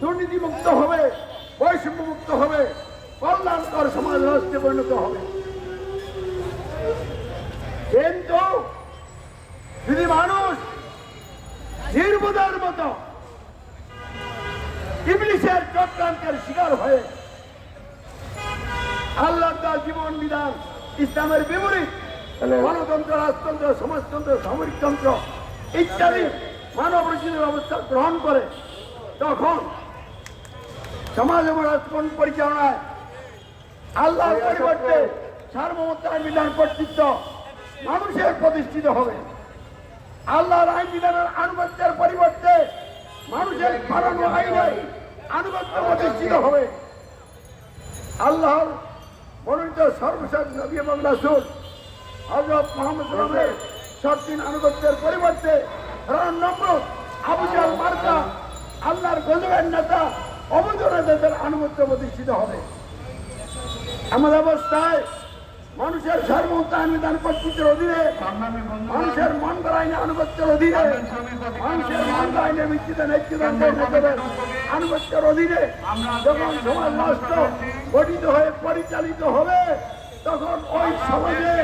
দুর্নীতিমুক্ত হবে, বৈষম্যমুক্ত হবে, কল্যাণকর সমাজ রাষ্ট্রে পরিণত হবে। কিন্তু যদি মানুষ নির্বোধের মতো ইংলিশের চক্রান্তের শিকার হয়ে আল্লাহ জীবন বিধান ইসলামের বিপরীত গণতন্ত্র, রাজতন্ত্র, সমাজতন্ত্র, সামরিকতন্ত্র ইত্যাদি মানব রচিত ব্যবস্থা গ্রহণ করে, তখন সমাজ এবং পরিচালনায়? আল্লাহর পরিবর্তে সার্বভৌমতার বিধান কর্তৃত্ব মানুষের প্রতিষ্ঠিত হবে। আল্লাহর আইন বিধানের আনুগত্যের পরিবর্তে মানুষের বানানো আইনের আনুগত্য প্রতিষ্ঠিত হবে। আল্লাহর মনোনীত সর্বশেষ নবী এবং রাসুল হজরত মোহাম্মদ সালামের সবদিন আনুগত্যের পরিবর্তে ফেরাউন নমরুদ আবু জাল মার্কা আল্লাহর গজবের নেতা অবৈধ নেতাদের আনুগত্য প্রতিষ্ঠিত হবে। এমন অবস্থায় মানুষের আইন বিধান কর্তৃত্বের অধীনে, মানুষের মন আইনে আনুগত্যের অধীনে, মানুষের মন আইনের ভিত্তিতে নেতৃত্বের আনুগত্যের অধীনে যখন সমাজ রাষ্ট্র গঠিত হয়ে পরিচালিত হবে, তখন ওই সমাজে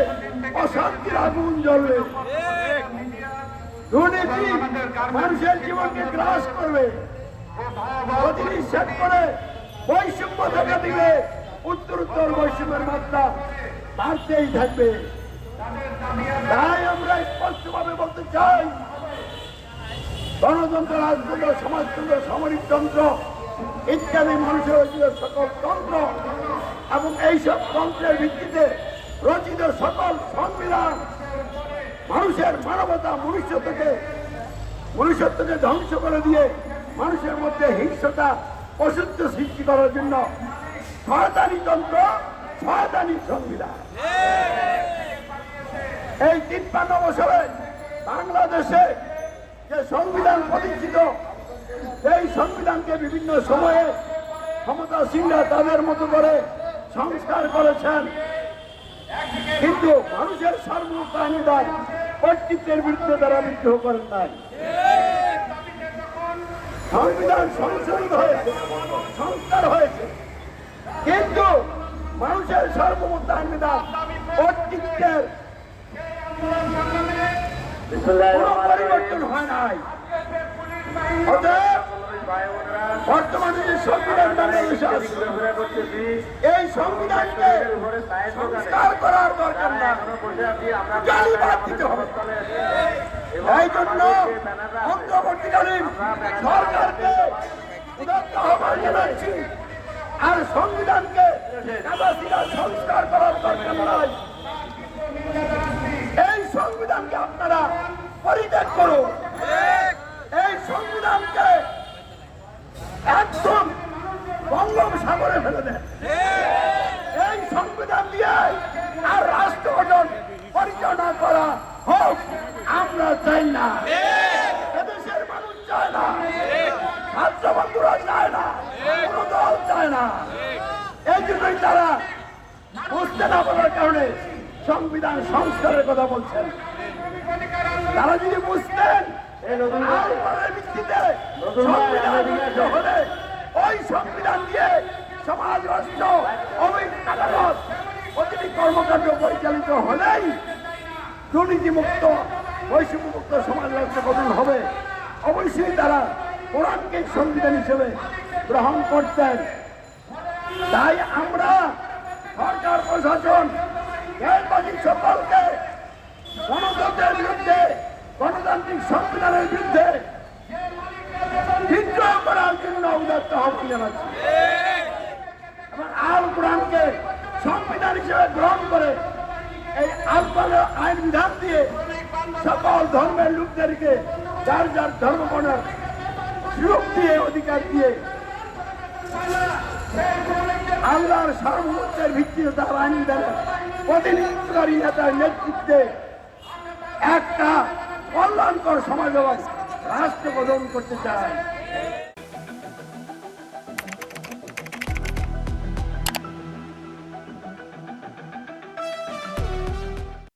অশান্তির আগুন জ্বলবে। দুর্নীতি মানুষের জীবনকে গ্রাস করবে। বৈষম্য দেখা দিবে। উত্তরোত্তর বৈষম্যের মাত্রা বাড়তেই থাকবে। তাই স্পষ্টভাবে বলতে চাই, গণতন্ত্র, রাজতন্ত্র, সমাজতন্ত্র সামরিকতন্ত্র ইত্যাদি মানুষের রচিত সকল তন্ত্র এবং এইসব তন্ত্রের ভিত্তিতে রচিত সকল সংবিধান মানুষের মানবতা মনুষ্যত্বকে মনুষ্যত্বকে ধ্বংস করে দিয়ে মানুষের মধ্যে হিংসতা, অসুস্থ সৃষ্টি করার জন্য শয়তানি তন্ত্র, শয়তানি সংবিধান। এই তিপ্পান্ন বছরে বাংলাদেশে যে সংবিধান প্রতিষ্ঠিত এই সংবিধানকে বিভিন্ন সময়ে ক্ষমতাসীনরা তাদের মতো করে সংস্কার করেছেন। কিন্তু মানুষের সার্বভৌমিতার কর্তৃত্বের বিরুদ্ধে তারা বিদ্রোহ করেন নাই। সংবিধান সংশোধিত হয়েছে সংস্কার হয়েছে। কিন্তু মানুষের সার্বভৌমতার বিধান কর্তৃত্বের কোনো পরিবর্তন হয় নাই। অতএব বর্তমানে যে সংবিধান বাংলাদেশে এই সংবিধানকে সংস্কার করার দরকার না গালি বাদ দিতে হবে। এই জন্য অন্তর্বর্তীকালীন সরকারকে আর সংবিধানকে সংস্কার করার দরকার এই সংবিধানকে আপনারা পরিত্যাগ করুন। এই সংবিধানকে একদম বঙ্গোপসাগরে ফেলে দেন এই সংবিধান দিয়ে আর রাষ্ট্র গঠন পরিচালনা করা হোক আমরা চাই না এদেশের মানুষ চায় না ছাত্র বন্ধুরা চায় না কোন দল চায় না এই জন্যই তারা বুঝতে না পারার কারণে সংবিধান সংস্কারের কথা বলছেন। তারা যদি বুঝতেন ভিত্তিতে ওই সংবিধান দিয়ে সমাজ রাষ্ট্র অবৈধ আদালত প্রতিটি কর্মকাণ্ড পরিচালিত হলেই দুর্নীতিমুক্ত বৈষম্যমুক্ত সমাজ রাষ্ট্র গঠন হবে। অবশ্যই তারা কোরআনকে সংবিধান হিসেবে গ্রহণ করতেন। তাই আমরা সরকার প্রশাসন দেশবাসী সকলকে গণতন্ত্রের বিরুদ্ধে, গণতান্ত্রিক সংবিধানের বিরুদ্ধে বিদ্রোহ করার জন্য উদাত্ত আহ্বান জানাচ্ছি। এবং আল কোরআনকে সংবিধান হিসেবে গ্রহণ করে এই আল আইন বিধান দিয়ে সকল ধর্মের লোকদেরকে যার যার ধর্ম বর্ণের সুযোগ দিয়ে অধিকার দিয়ে আল্লাহর সার্বভৌমত্বের ভিত্তিতে তার আইন দ্বারা প্রতিনিধিত্বকারী নেতার নেতৃত্বে একটা কল্যাণকর সমাজ ব্যবস্থা রাষ্ট্র প্রদান করতে চায়।